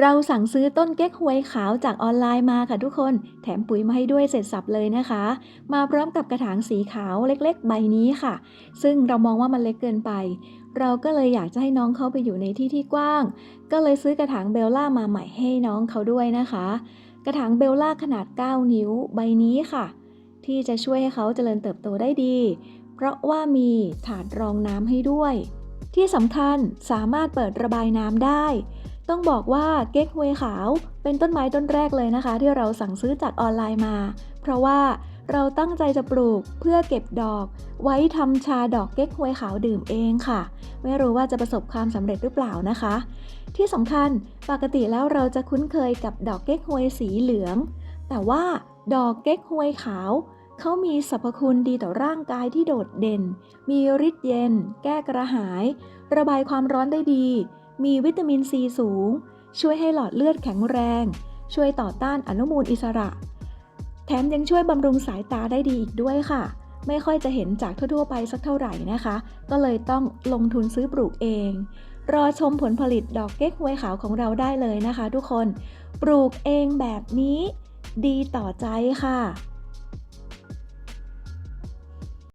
เราสั่งซื้อต้นเก๊กฮวยขาวจากออนไลน์มาค่ะทุกคน แถมปุ๋ยมาให้ด้วยเสร็จสับเลยนะคะ มาพร้อมกับกระถางสีขาวเล็กๆ ใบนี้ค่ะ ซึ่งเรามองว่ามันเล็กเกินไป เราก็เลยอยากจะให้น้องเขาไปอยู่ในที่ที่กว้าง ก็เลยซื้อกระถางเบลล่ามาใหม่ให้น้องเขาด้วยนะคะ กระถางเบลล่าขนาด 9 นิ้วใบนี้ค่ะ ที่จะช่วยให้เขาเจริญเติบโตได้ดี เพราะว่ามีถาดรองน้ำให้ด้วย ที่สำคัญสามารถเปิดระบายน้ำได้ ต้องบอกว่าเก๊กฮวยขาวเป็นต้นไม้ต้นแรกเลยนะคะ ที่เราสั่งซื้อจากออนไลน์มา เพราะว่าเราตั้งใจจะปลูกเพื่อเก็บดอก ไว้ทำชาดอกเก๊กฮวยขาวดื่มเองค่ะ ไม่รู้ว่าจะประสบความสำเร็จหรือเปล่านะคะ ที่สำคัญปกติแล้วเราจะคุ้นเคยกับดอกเก๊กฮวยสีเหลือง แต่ว่าดอกเก๊กฮวยขาวเขามีสรรพคุณดีต่อร่างกายที่โดดเด่น มีฤทธิ์เย็น แก้กระหาย ระบายความร้อนได้ดี มีวิตามินซีสูง ช่วยให้หลอดเลือดแข็งแรง ช่วยต่อต้านอนุมูลอิสระ แถมยังช่วยบำรุงสายตาได้ดีอีกด้วยค่ะ ไม่ค่อยจะเห็นจากทั่วๆไปสักเท่าไหร่นะคะ ก็เลยต้องลงทุนซื้อปลูกเอง รอชมผลผลิตดอกเก๊กฮวยขาวของเราได้เลยนะคะ ทุกคน ปลูกเองแบบนี้ ดีต่อใจค่ะ